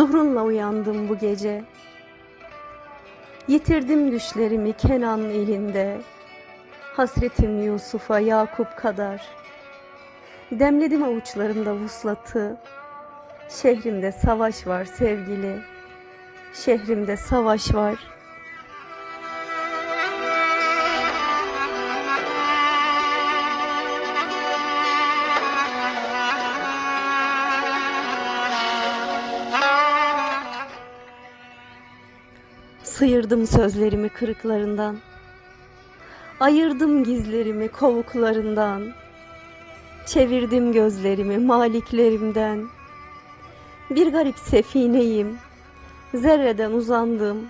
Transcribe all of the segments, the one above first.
Zuhrunla uyandım bu gece. Yitirdim düşlerimi Kenan elinde. Hasretim Yusuf'a Yakup kadar. Demledim avuçlarımda vuslatı. Şehrimde savaş var sevgili. Şehrimde savaş var. Sıyırdım sözlerimi kırıklarından. Ayırdım gizlerimi kovuklarından. Çevirdim gözlerimi maliklerimden. Bir garip sefineyim. Zerreden uzandım.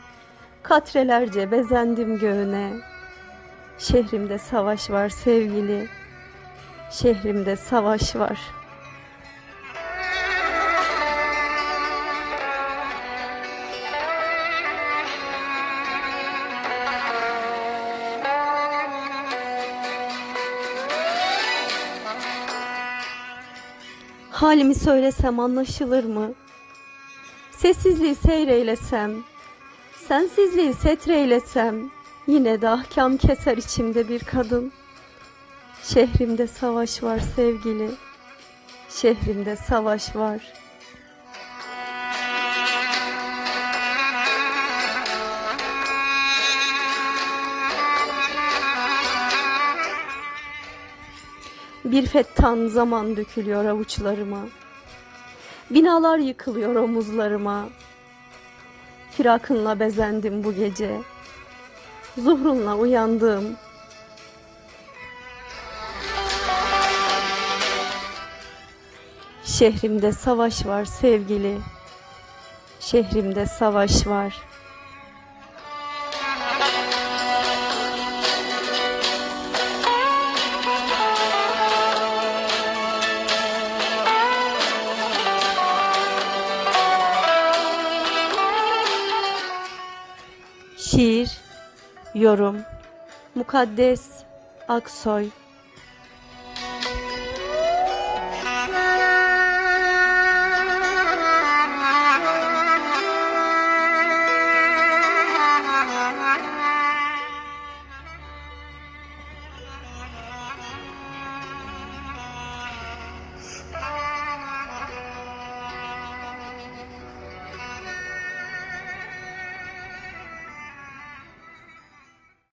Katrelerce bezendim göğüne. Şehrimde savaş var sevgili. Şehrimde savaş var. Halimi söylesem anlaşılır mı? Sessizliği seyreylesem, sensizliği setreylesem, yine de ahkam keser içimde bir kadın. Şehrimde savaş var sevgili, şehrimde savaş var. Bir fettan zaman dökülüyor avuçlarıma. Binalar yıkılıyor omuzlarıma. Firakınla bezendim bu gece. Zuhrunla uyandım. Şehrimde savaş var sevgili. Şehrimde savaş var. Şiir, yorum, Mukaddes Aksoy